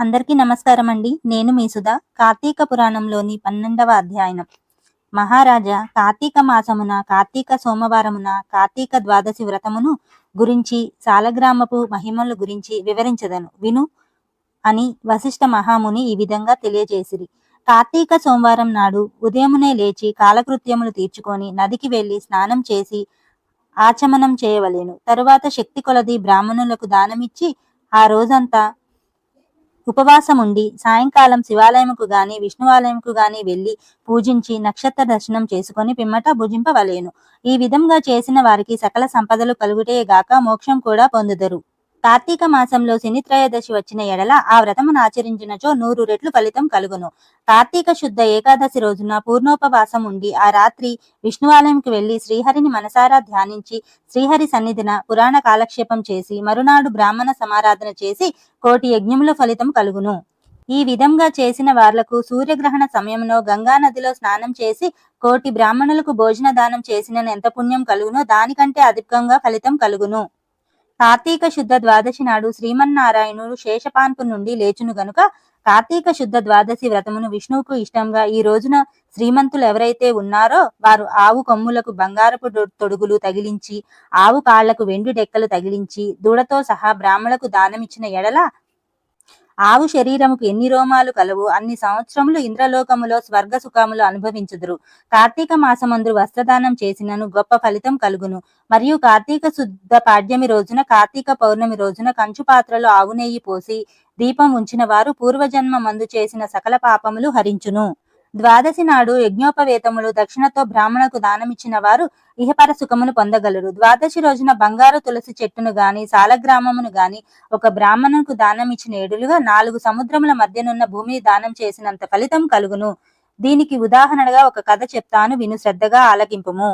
అందరికీ నమస్కారం అండి నేను మీ సుధా. కార్తీక పురాణంలోని పన్నెండవ అధ్యాయనం. మహారాజా కార్తీక మాసమున కార్తీక సోమవారమున కార్తీక ద్వాదశి వ్రతమును గురించి సాలగ్రామపు మహిమల గురించి వివరించదను. విను అని వశిష్ఠ మహాముని ఈ విధంగా తెలియజేసిరి. కార్తీక సోమవారం నాడు ఉదయమునే లేచి కాలకృత్యములు తీర్చుకొని నదికి వెళ్ళి స్నానం చేసి ఆచమనం చేయవలెను. తరువాత శక్తి కొలది బ్రాహ్మణులకు దానమిచ్చి ఆ రోజంతా ఉపవాసముండి సాయంకాలం శివాలయముకు గాని విష్ణువాలయముకు గాని వెళ్ళి పూజించి నక్షత్ర దర్శనం చేసుకొని పిమ్మట భుజింపవలేను. ఈ విధంగా చేసిన వారికి సకల సంపదలు కలుగుటే గాక మోక్షం కూడా పొందుదరు. కార్తీక మాసంలో శని త్రయోదశి వచ్చిన ఎడల ఆ వ్రతమును ఆచరించినచో నూరు రెట్లు ఫలితం కలుగును. కార్తీక శుద్ధ ఏకాదశి రోజున పూర్ణోపవాసం ఉండి ఆ రాత్రి విష్ణువాలయంకి వెళ్ళి శ్రీహరిని మనసారా ధ్యానించి శ్రీహరి సన్నిధిన పురాణ కాలక్షేపం చేసి మరునాడు బ్రాహ్మణ సమారాధన చేసి కోటి యజ్ఞముల ఫలితం కలుగును. ఈ విధంగా చేసిన వార్లకు సూర్యగ్రహణ సమయంలో గంగా నదిలో స్నానం చేసి కోటి బ్రాహ్మణులకు భోజన దానం చేసిన ఎంత పుణ్యం కలుగునో దానికంటే అధికంగా ఫలితం కలుగును. కార్తీక శుద్ధ ద్వాదశి నాడు శ్రీమన్నారాయణుడు శేషపాన్పు నుండి లేచును గనుక కార్తీక శుద్ధ ద్వాదశి వ్రతమును విష్ణువుకు ఇష్టంగా ఈ రోజున శ్రీమంతులు ఎవరైతే ఉన్నారో వారు ఆవు కొమ్ములకు బంగారపు తొడుగులు తగిలించి ఆవు కాళ్ళకు వెండి డెక్కలు తగిలించి దూడతో సహా బ్రాహ్మణులకు దానమిచ్చిన ఎడల ఆవు శరీరముకు ఎన్ని రోమాలు కలవు? అన్ని సంవత్సరములు ఇంద్రలోకములో స్వర్గ సుఖములు అనుభవించుదురు. కార్తీక మాసమందు వస్త్రదానం చేసినను గొప్ప ఫలితం కలుగును. మరియు కార్తీక శుద్ధ పాడ్యమి రోజున కార్తీక పౌర్ణమి రోజున కంచు పాత్రలో ఆవు నెయ్యి పోసి దీపం ఉంచిన వారు పూర్వజన్మ మందు చేసిన సకల పాపములు హరించును. ద్వాదశి నాడు యజ్ఞోపవేతములు దక్షిణతో బ్రాహ్మణకు దానమిచ్చిన వారు ఇహపర సుఖమును పొందగలరు. ద్వాదశి రోజున బంగారు తులసి చెట్టును గాని సాలగ్రామమును గాని ఒక బ్రాహ్మణుకు దానం ఇచ్చిన ఏడులుగా నాలుగు సముద్రముల మధ్యనున్న భూమిని దానం చేసినంత ఫలితం కలుగును. దీనికి ఉదాహరణగా ఒక కథ చెప్తాను విను శ్రద్ధగా ఆలకింపుము.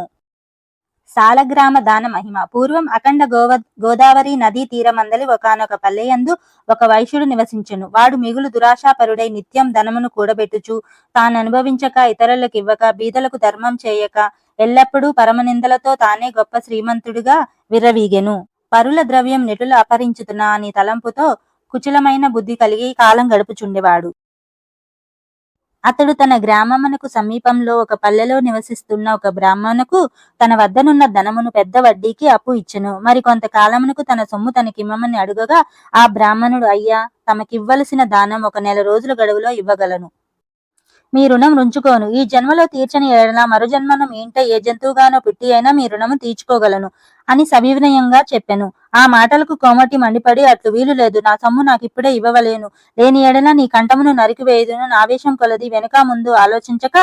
సాలగ్రామ దాన మహిమ. పూర్వం అఖండ గోవ గోదావరి నదీ తీరమందలి ఒకనొక పల్లెయందు ఒక వైశ్యుడు నివసించెను. వాడు మిగులు దురాశాపరుడై నిత్యం ధనమును కూడబెట్టుచు తాను అనుభవించక ఇతరులకు ఇవ్వక బీదలకు ధర్మం చేయక ఎల్లప్పుడూ పరమనిందలతో తానే గొప్ప శ్రీమంతుడిగా విర్రవీగెను. పరుల ద్రవ్యం నెటులు అపహరించుతున్నా అని తలంపుతో కుచలమైన బుద్ధి కలిగి కాలం గడుపుచుండేవాడు. అతడు తన గ్రామమునకు సమీపంలో ఒక పల్లెలో నివసిస్తున్న ఒక బ్రాహ్మణుకు తన వద్దనున్న ధనమును పెద్ద వడ్డీకి అప్పు ఇచ్చెను. మరి కొంతకాలమునకు తన సొమ్ము తనకిమ్మమని అడుగగా ఆ బ్రాహ్మణుడు అయ్యా తమకివ్వలసిన దానం ఒక నెల రోజుల గడువులో ఇవ్వగలను. మీ రుణం రుంచుకోను. ఈ జన్మలో తీర్చని ఏడన మరు జన్మను మీ ఇంట ఏ జంతువుగానో పెట్టి అయినా మీ రుణము తీర్చుకోగలను అని సవినయంగా చెప్పాను. ఆ మాటలకు కోమటి మండిపడి అట్లు వీలు లేదు. నా సొమ్ము నాకిప్పుడే ఇవ్వవలేను. లేని ఎడల నీ కంఠమును నరికివేయుదును. ఆవేశం కొలది వెనుక ముందు ఆలోచించక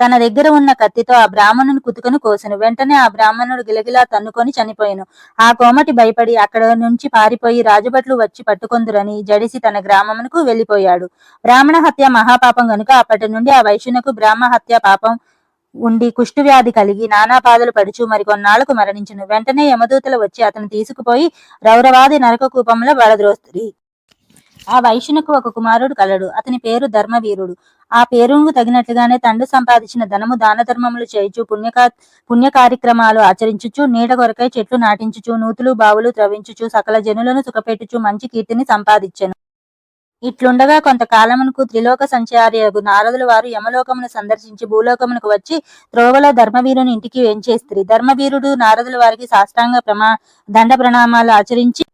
తన దగ్గర ఉన్న కత్తితో ఆ బ్రాహ్మణుని కుతుకను కోసెను. వెంటనే ఆ బ్రాహ్మణుడు గిలగిలా తన్నుకొని చనిపోయాను. ఆ కోమటి భయపడి అక్కడ నుంచి పారిపోయి రాజుభట్లు వచ్చి పట్టుకొందురని జడిసి తన గ్రామమునకు వెళ్ళిపోయాడు బ్రాహ్మణ హత్య మహాపాపం గనుక అప్పటి నుండి ఆ వైశ్యునకు బ్రాహ్మ హత్య పాపం ఉండి కుష్టు వ్యాధి కలిగి నానా బాధలు పడుచు మరి కొన్నాళ్ళకు మరణించును. వెంటనే యమదూతలు వచ్చి అతను తీసుకుపోయి రౌరవాది నరక కూపంలో బలద్రోస్తుంది ఆ వైశ్యునకు ఒక కుమారుడు కలడు. అతని పేరు ధర్మవీరుడు. ఆ పేరుకు తగినట్లుగానే తండ్రి సంపాదించిన ధనము దాన ధర్మములు చేయుచు పుణ్యకా పుణ్య కార్యక్రమాలు ఆచరించుచు నీడ కొరకై చెట్లు నాటించుచు నూతులు బావులు త్రవించుచు సకల జనులను సుఖపెట్టుచు మంచి కీర్తిని సంపాదించెను. ఇట్లుండగా కొంతకాలమునకు త్రిలోక సంచార్యకు నారదుల వారు యమలోకమును సందర్శించి భూలోకమునకు వచ్చి త్రోవలో ధర్మవీరుని ఇంటికి వెంచేస్త్రి. ధర్మవీరుడు నారదుల వారికి సాష్టాంగ ప్రమా దండ ప్రణామాలు ఆచరించి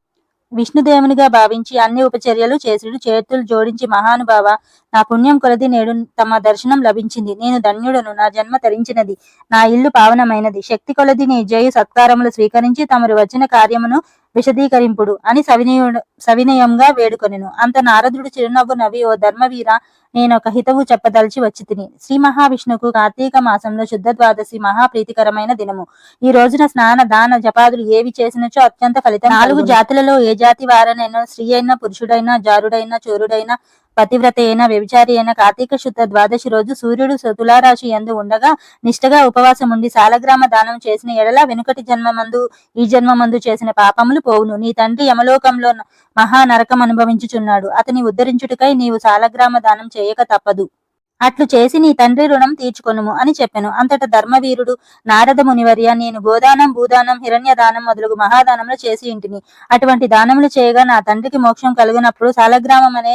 విష్ణుదేవునిగా భావించి అన్ని ఉపచర్యలు చేసుడు. చేతులు జోడించి మహానుభావ నా పుణ్యం కొలది నేడు తమ దర్శనం లభించింది. నేను ధన్యుడను నా జన్మ తరించినది. నా ఇల్లు పావనమైనది. శక్తి కొలది నీ జయ సత్కారములు స్వీకరించి తమరు వచ్చిన కార్యమును విశదీకరింపుడు అని సవినయుడు సవినయంగా వేడుకొనెను. అంత నారదుడు చిరునవ్వు నవ్వి ఓ ధర్మవీర నేను ఒక హితవు చెప్పదలిచి వచ్చి తిని శ్రీ మహావిష్ణుకు కార్తీక మాసంలో శుద్ధ ద్వాదశి మహా ప్రీతికరమైన దినము. ఈ రోజున స్నాన దాన జపాదులు ఏవి చేసినచో అత్యంత ఫలితం నాలుగు జాతులలో ఏ జాతి వారనైనా స్త్రీ అయినా పురుషుడైనా జారుడైనా చోరుడైనా పతివ్రత అయిన వ్యభిచారి అయిన కార్తీక శుద్ధ ద్వాదశి రోజు సూర్యుడు తులారాశి ఎందు ఉండగా నిష్టగా ఉపవాసం ఉండి సాలగ్రామ దానం చేసిన ఎడల వెనుకటి జన్మమందు ఈ జన్మమందు చేసిన పాపములు పోవును. నీ తండ్రి యమలోకంలో మహా నరకం అనుభవించుచున్నాడు అతని ఉద్ధరించుటకై నీవు సాలగ్రామ దానం చేయక తప్పదు. అట్లు చేసి నీ తండ్రి రుణం తీర్చుకొనుము అని చెప్పెను. అంతట ధర్మవీరుడు నారద మునివర్య నేను గోదానం భూదానం హిరణ్య దానం మొదలగు మహాదానములు చేసి ఇంటిని. అటువంటి దానములు చేయగా నా తండ్రికి మోక్షం కలిగినప్పుడు సాలగ్రామం అనే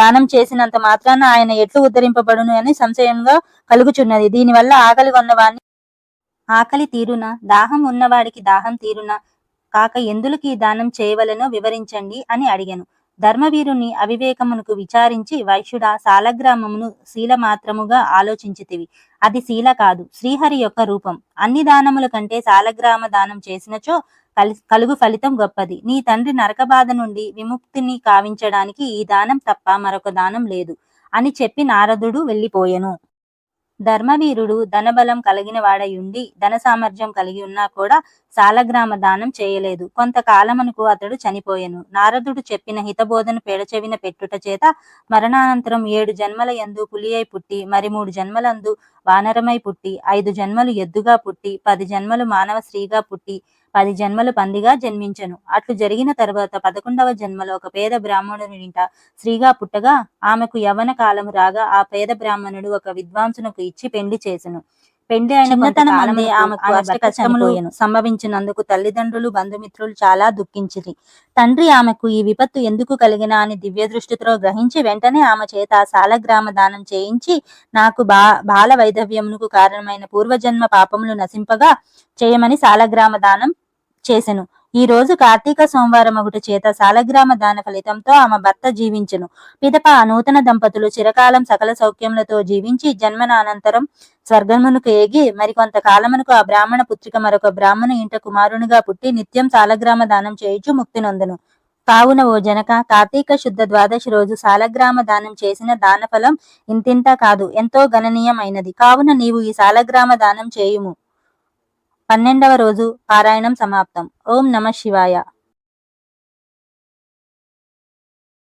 దానం చేసినంత మాత్రాన ఆయన ఎట్లు ఉద్ధరింపబడును అని సంశయంగా కలుగుచున్నది. దీనివల్ల ఆకలి కొన్నవాణ్ణి ఆకలి తీరున? దాహం ఉన్నవాడికి దాహం తీరున? కాక ఎందులకి ఈ దానం చేయవలనో వివరించండి అని అడిగాను. ధర్మవీరుని అవివేకమునకు విచారించి వైశ్యుడా శాలగ్రామమును శీల మాత్రముగా ఆలోచించితివి. అది శీల కాదు శ్రీహరి యొక్క రూపం. అన్ని దానముల కంటే శాలగ్రామ దానం చేసినచో కలి- కలుగు ఫలితం గొప్పది. నీ తండ్రి నరక బాధ నుండి విముక్తిని కావించడానికి ఈ దానం తప్ప మరొక దానం లేదు. అని చెప్పి నారదుడు వెళ్ళిపోయెను. ధర్మవీరుడు ధనబలం కలిగిన వాడయుండి ధన సామర్థ్యం కలిగి ఉన్నా కూడా సాలగ్రామ దానం చేయలేదు. కొంతకాలమునకు అతడు చనిపోయెను. నారదుడు చెప్పిన హితబోధను పెడచెవిన పెట్టుట చేత మరణానంతరం ఏడు జన్మల యందు పులియై పుట్టి మరి మూడు జన్మలందు వానరమై పుట్టి ఐదు జన్మలు ఎద్దుగా పుట్టి పది జన్మలు మానవ స్త్రీగా పుట్టి పది జన్మలు పందిగా జన్మించెను. అట్లు జరిగిన తరువాత పదకొండవ జన్మలో ఒక పేద బ్రాహ్మణుని ఇంట స్త్రీగా పుట్టగా ఆమెకు యవ్వన కాలము రాగా ఆ పేద బ్రాహ్మణుడు ఒక విద్వాంసునకు ఇచ్చి పెండ్లి చేసెను. పెండ్లి అయిన కష్టములు సంభవించినందుకు తల్లిదండ్రులు బంధుమిత్రులు చాలా దుఃఖించిరి. తండ్రి ఆమెకు ఈ విపత్తు ఎందుకు కలిగిన అని దివ్య దృష్టితో గ్రహించి వెంటనే ఆమె చేత సాలగ్రామ దానం చేయించి నాకు బా బాల వైధవ్యమునకు కారణమైన పూర్వజన్మ పాపములు నశింపగా చేయమని సాలగ్రామ దానం చేసెను. ఈ రోజు కార్తీక సోమవారం ఒకటి చేత సాలగ్రామ దాన ఫలితంతో ఆమె భర్త జీవించెను. పిదప ఆ నూతన దంపతులు చిరకాలం సకల సౌఖ్యములతో జీవించి జన్మన అనంతరం స్వర్గమునకు ఏగి మరికొంత కాలమునకు ఆ బ్రాహ్మణ పుత్రిక మరొక బ్రాహ్మణ ఇంట కుమారునిగా పుట్టి నిత్యం సాలగ్రామ దానం చేయుచు ముక్తి నొందెను. కావున ఓ జనక కార్తీక శుద్ధ ద్వాదశి రోజు సాలగ్రామ దానం చేసిన దానఫలం ఇంతింత కాదు ఎంతో గణనీయమైనది. కావున నీవు ఈ సాలగ్రామ దానం చేయుము. పన్నెండవ రోజు పారాయణం సమాప్తం. ఓం నమ శివాయ.